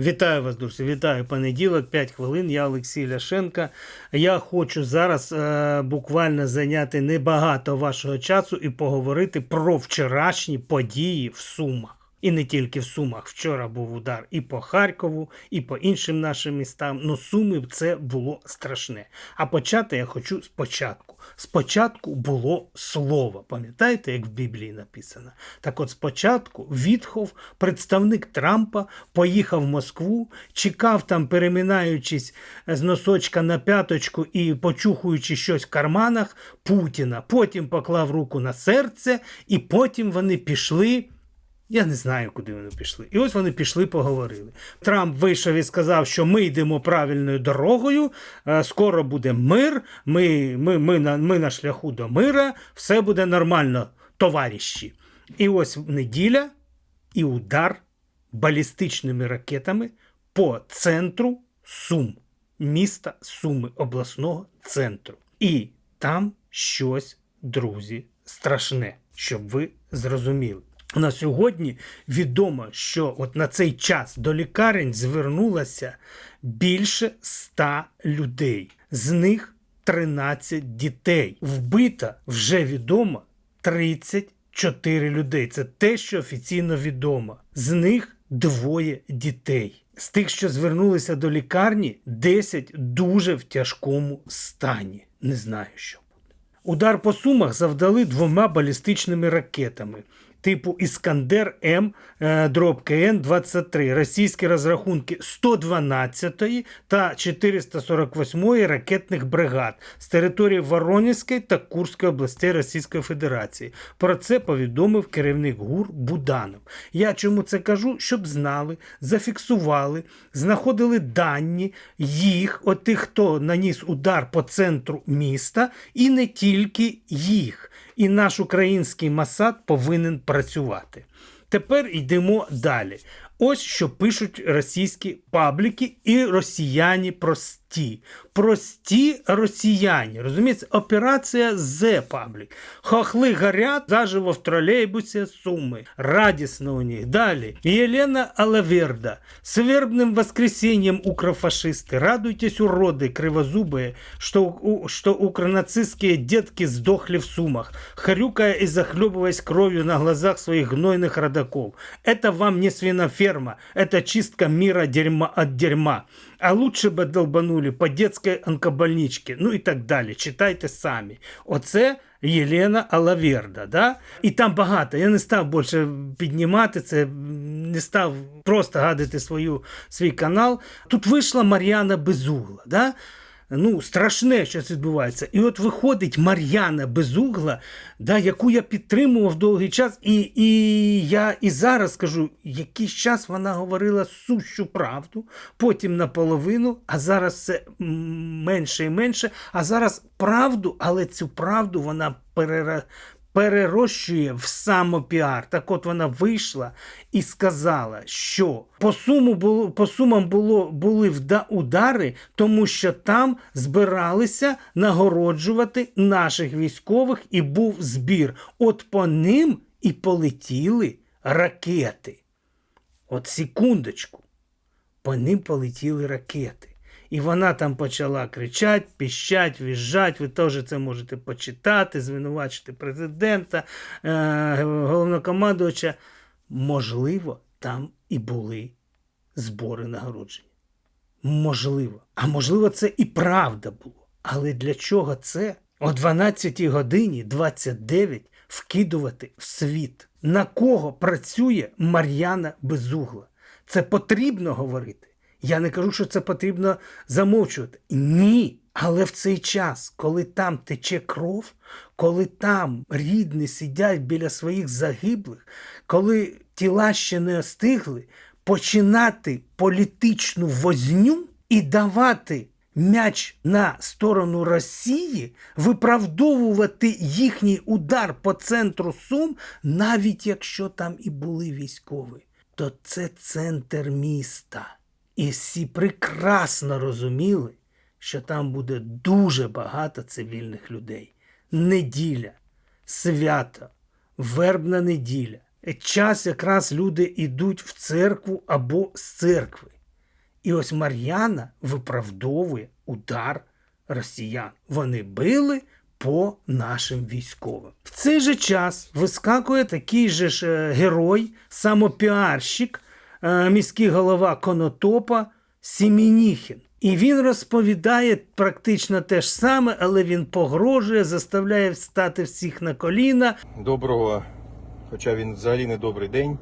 Вітаю вас, друзі. Вітаю понеділок, 5 хвилин. Я Олексій Ляшенка. Я хочу зараз е, буквально зайняти небагато вашого часу і поговорити про вчорашні події в Сумах. І не тільки в Сумах. Вчора був удар і по Харкову, і по іншим нашим містам. Ну, Суми це було страшне. А почати я хочу спочатку. Спочатку було слово. Пам'ятаєте, як в Біблії написано? Так от спочатку Вітхов, представник Трампа, поїхав в Москву, чекав там, переминаючись з носочка на п'яточку і почухуючи щось в карманах Путіна. Потім поклав руку на серце, і потім вони пішли. Я не знаю, куди вони пішли. І ось вони пішли, поговорили. Трамп вийшов і сказав, що ми йдемо правильною дорогою, е, скоро буде мир, ми, ми, ми, на, ми на шляху до мира, все буде нормально, товариші. І ось неділя і удар балістичними ракетами по центру Сум, міста Суми, обласного центру. І там щось, друзі, страшне, щоб ви зрозуміли. На сьогодні відомо, що от на цей час до лікарень звернулося більше 100 людей. З них 13 дітей. Вбито вже відомо 34 людей. Це те, що офіційно відомо. З них двоє дітей. З тих, що звернулися до лікарні, 10 дуже в тяжкому стані. Не знаю, що буде. Удар по сумах завдали двома балістичними ракетами типу Іскандер М е, КН 23 російські розрахунки 112 та 448 ракетних бригад з території Воронезької та Курської областей Російської Федерації. Про це повідомив керівник ГУР Буданов. Я чому це кажу? Щоб знали, зафіксували, знаходили дані їх, от тих, хто наніс удар по центру міста, і не тільки їх. І наш український Масад повинен працювати. Тепер йдемо далі. Ось що пишуть російські пабліки і росіяни прості. Прості росіяни. Розумієте, операція З паблік. Хохли горять заживо в тролейбусі Суми. Радісно у них. Далі. Єлена Алаверда. С вербным воскресеньем укрофашисты. Радуйтесь, уроды кривозубые, что, у, что укронацистские детки сдохли в Сумах, хрюкая и захлебываясь кровью на глазах своих гнойных родаков. Это вам не свиноферма, это чистка мира дерьма от дерьма. А лучше би долбанули по детській онкобольничці, ну і так далі. Читайте самі. Оце Єлена Алаверда. Да? І там багато. Я не став більше піднімати це, не став просто гадити свою, свій канал. Тут вийшла Мар'яна Безугла. Да? Ну, страшне, що це відбувається. І от виходить Мар'яна Безугла, да, яку я підтримував довгий час, і і я і зараз скажу, якийсь час вона говорила сущу правду, потім наполовину, а зараз все менше і менше. А зараз правду, але цю правду вона перера, перерощує в самопіар. Так от вона вийшла і сказала, що по суму було, по сумам було, були удари, тому що там збиралися нагороджувати наших військових і був збір. От по ним і полетіли ракети. От секундочку, по ним полетіли ракети. І вона там почала кричати, піщать, віжать. Ви теж це можете почитати, звинувачити президента, е, головнокомандувача. Можливо, там і були збори нагородження. Можливо. А можливо, це і правда було. Але для чого це о 12 годині 29 вкидувати в світ? На кого працює Мар'яна Безугла? Це потрібно говорити. Я не кажу, що це потрібно замовчувати. Ні. Але в цей час, коли там тече кров, коли там рідні сидять біля своїх загиблих, коли тіла ще не остигли, починати політичну возню і давати м'яч на сторону Росії, виправдовувати їхній удар по центру Сум, навіть якщо там і були військові, то це центр міста. І всі прекрасно розуміли, що там буде дуже багато цивільних людей. Неділя, свято, вербна неділя. Час якраз люди йдуть в церкву або з церкви. І ось Мар'яна виправдовує удар росіян. Вони били по нашим військовим. В цей же час вискакує такий же ж е, герой, самопіарщик, е, міський голова Конотопа Сімініхін. І він розповідає практично те ж саме, але він погрожує, заставляє встати всіх на коліна. Доброго, хоча він взагалі не добрий день.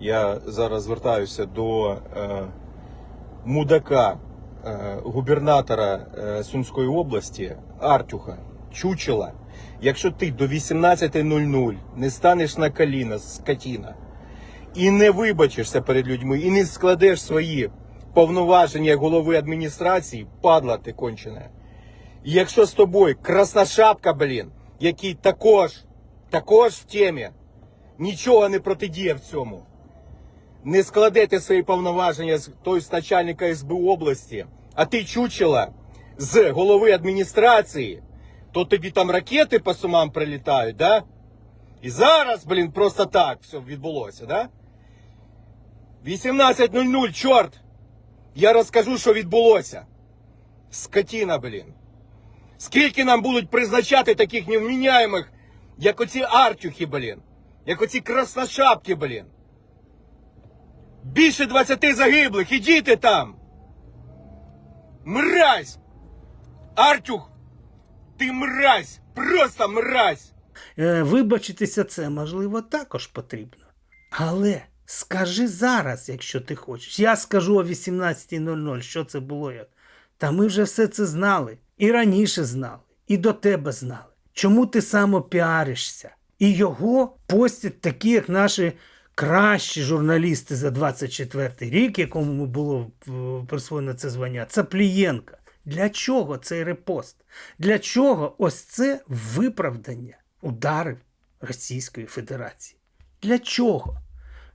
Я зараз звертаюся до е, мудака, е, губернатора е, Сумської області Артюха Чучела. Якщо ти до 18.00 не станеш на коліна, скотіна, і не вибачишся перед людьми, і не складеш свої повноваження голови адміністрації, падла ти кончена. І якщо з тобою красношапка, блін, який також, також в темі, нічого не протидіє в цьому. Не складете свої повноваження з той з начальника СБУ області, а ти чучела з голови адміністрації, то тобі там ракети по сумам прилітають, да? І зараз, блін, просто так все відбулося, да? 18.00, чорт! Я розкажу, що відбулося. Скотіна, блін. Скільки нам будуть призначати таких невміняємих, як оці Артюхи, блін, як оці красношапки, блін. Більше 20 загиблих, і там. Мразь! Артюх! Ти мразь! Просто мразь! Е, Вибачитися це, можливо, також потрібно. Але скажи зараз, якщо ти хочеш. Я скажу о 18.00, що це було як. Та ми вже все це знали. І раніше знали, і до тебе знали. Чому ти самопіаришся? І його постять такі, як наші кращі журналісти за 24 рік, якому було е, присвоєно це звання, Цаплієнка. Для чого цей репост? Для чого ось це виправдання ударів Російської Федерації? Для чого?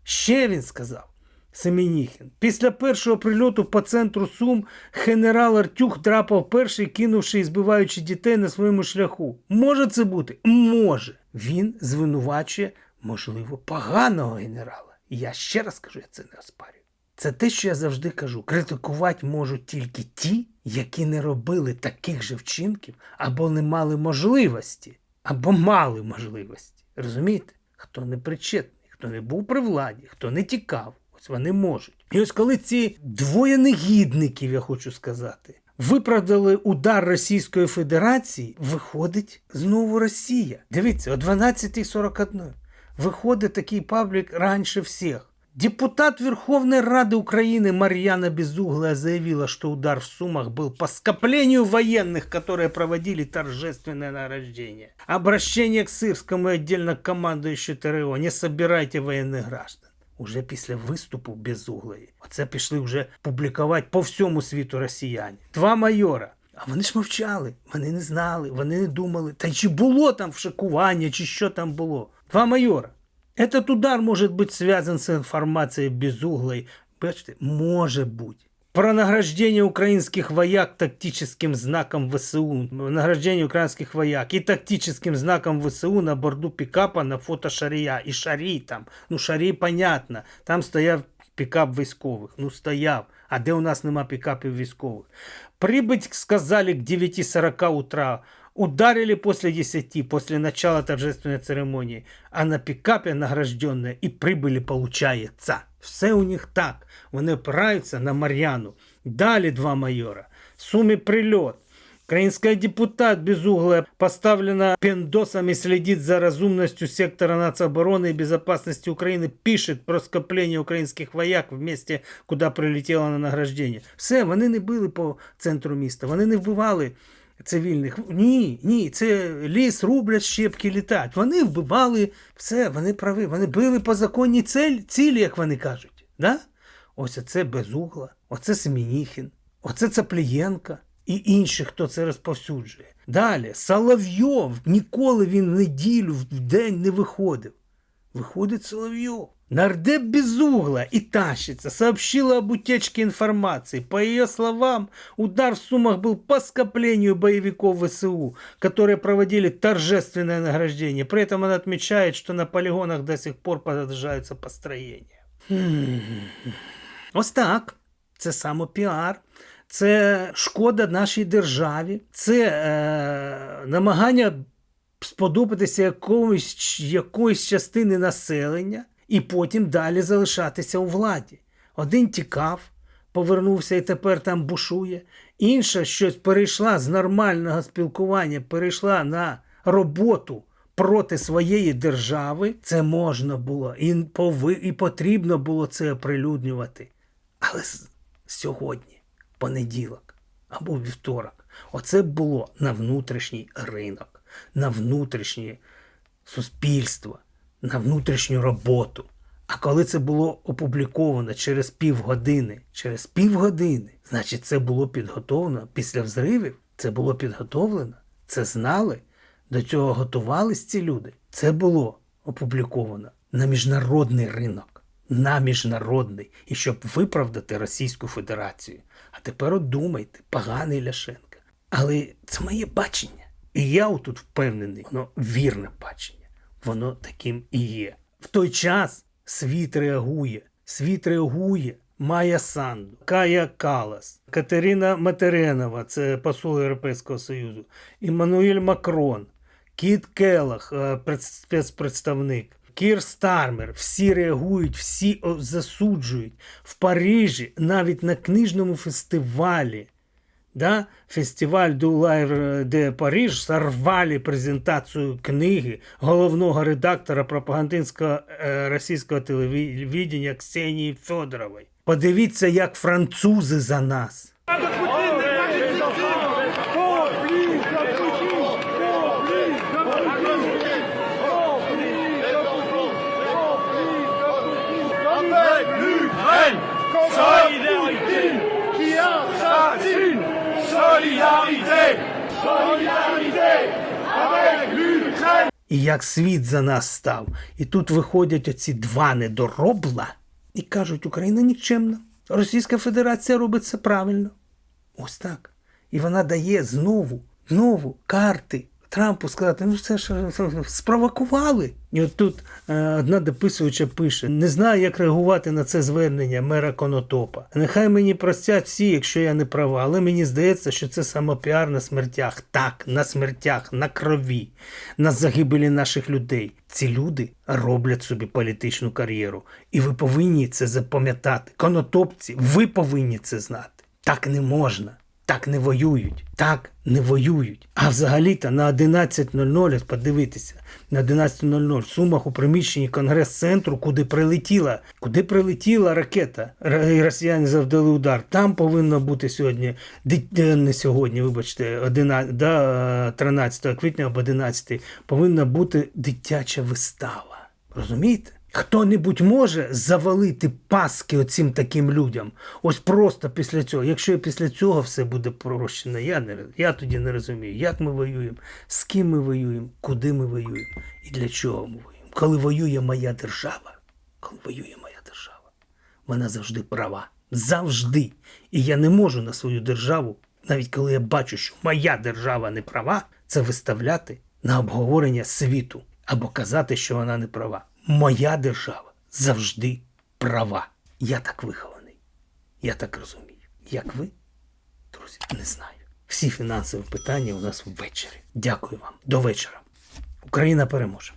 Ще він сказав. Семеніхін. Після першого прильоту по центру Сум генерал Артюх драпав перший, кинувши і збиваючи дітей на своєму шляху. Може це бути? Може. Він звинувачує, можливо, поганого генерала. І я ще раз кажу, я це не оспарюю. Це те, що я завжди кажу: критикувати можуть тільки ті, які не робили таких же вчинків, або не мали можливості, або мали можливості. Розумієте? Хто не причетний, хто не був при владі, хто не тікав, ось вони можуть. І ось коли ці двоє негідників, я хочу сказати, виправдали удар Російської Федерації, виходить знову Росія. Дивіться, о 12.41 виходить такий паблік раніше всіх. Депутат Верховной Рады Украины Марьяна Безуглая заявила, что удар в Сумах был по скоплению военных, которые проводили торжественное награждение. Обращение к Сырскому и отдельно командующему ТРО. Не собирайте военных граждан. Уже після виступу Безуглої. Оце пішли вже публікувати по всьому світу росіяни. Два майора. А вони ж мовчали, вони не знали, вони не думали. Та й чи було там вшикування, чи що там було. Два майора. Этот удар может быть связан с информацией безуглой. Бачите, может быть. Про награждение украинских вояк тактическим знаком ВСУ. Награждение украинских вояк и тактическим знаком ВСУ на борту пикапа на фото Шарія. І Шарій там. Ну, Шарій, понятно. Там стояв пікап військових. Ну, стояв. А де у нас нема пікапів військових? Прибыть, сказали, к 9.40 утра. Ударили после 10, после начала торжественной церемонии, а на пікапі награжденные і прибыли получается. Все у них так. Вони опираються на Мар'яну. Далі два майора. В Сумі прильот. Украинская депутат Безуглая поставлена пендосами следит за разумностью сектора нацобороны и безопасности Украины, пишет про скопление українських вояк в місті, куди прилетіло на награждення. Все, вони не били по центру міста, вони не вбивали цивільних. Ні, ні, це ліс рублять, щепки літають. Вони вбивали все, вони праві, вони били по законній цілі, як вони кажуть. Да? Ось оце Безугла, оце Семеніхін, оце Цаплієнка і інші, хто це розповсюджує. Далі, Соловйов, ніколи він в неділю, в день не виходив. Выходит Соловьев. Нардеп Безугла и тащится, сообщила об утечке информации. По ее словам, удар в Сумах был по скоплению боевиков ВСУ, которые проводили торжественное награждение. При этом она отмечает, что на полигонах до сих пор продолжаются построения. Хм. Ось так. це самопіар, це шкода нашій державі, це е, намагання сподобатися якоїсь, якоїсь частини населення і потім далі залишатися у владі. Один тікав, повернувся і тепер там бушує. Інша щось перейшла з нормального спілкування, перейшла на роботу проти своєї держави. Це можна було і, пови, і потрібно було це оприлюднювати. Але сьогодні, понеділок або вівторок, оце було на внутрішній ринок, на внутрішнє суспільство, на внутрішню роботу. А коли це було опубліковано через півгодини, через півгодини, значить, це було підготовлено після взривів. Це було підготовлено, це знали, до цього готувались ці люди. Це було опубліковано на міжнародний ринок, на міжнародний, і щоб виправдати Російську Федерацію. А тепер от думайте, поганий Ляшенка. Але це моє бачення. І я отут впевнений, воно вірне бачення. Воно таким і є. В той час світ реагує. Світ реагує. Майя Санду, Кая Калас, Катерина Матеренова, це посол Європейського Союзу, Іммануїль Макрон, Кіт Келах, е, спецпредставник, Кір Стармер. Всі реагують, всі засуджують. В Парижі навіть на книжному фестивалі да, фестиваль Дулайр де Париж сорвали презентацію книги головного редактора пропагандистського е, російського телевідення Ксенії Федорової. Подивіться, як французи за нас. avec l'Ukraine. Solidarité qui assassine. Solidarité. Solidarité avec l'Ukraine. І як світ за нас став. І тут виходять оці два недоробла і кажуть, Україна нікчемна. Російська Федерація робить це правильно. Ось так. І вона дає знову, знову карти Трампу сказати, ну це ж спровокували. І от тут е, одна дописувача пише: не знаю, як реагувати на це звернення мера Конотопа. Нехай мені простять всі, якщо я не права, але мені здається, що це самопіар на смертях. Так, на смертях, на крові, на загибелі наших людей. Ці люди роблять собі політичну кар'єру. І ви повинні це запам'ятати. Конотопці, ви повинні це знати. Так не можна. Так не воюють. Так не воюють. А взагалі-то на 11.00, подивитися, на 11.00 в Сумах у приміщенні Конгрес-центру, куди прилетіла, куди прилетіла ракета, і росіяни завдали удар. Там повинно бути сьогодні, не сьогодні, вибачте, 11, да, е, 13 квітня або 11 повинна бути дитяча вистава. Розумієте? Хто-небудь може завалити паски оцим таким людям. Ось просто після цього. Якщо після цього все буде пророщено, я, не, я тоді не розумію, як ми воюємо, з ким ми воюємо, куди ми воюємо і для чого ми воюємо. Коли воює моя держава, коли воює моя держава, вона завжди права. Завжди. І я не можу на свою державу, навіть коли я бачу, що моя держава не права, це виставляти на обговорення світу або казати, що вона не права. Моя держава завжди права. Я так вихований. Я так розумію. Як ви, друзі, не знаю. Всі фінансові питання у нас ввечері. Дякую вам. До вечора. Україна переможе.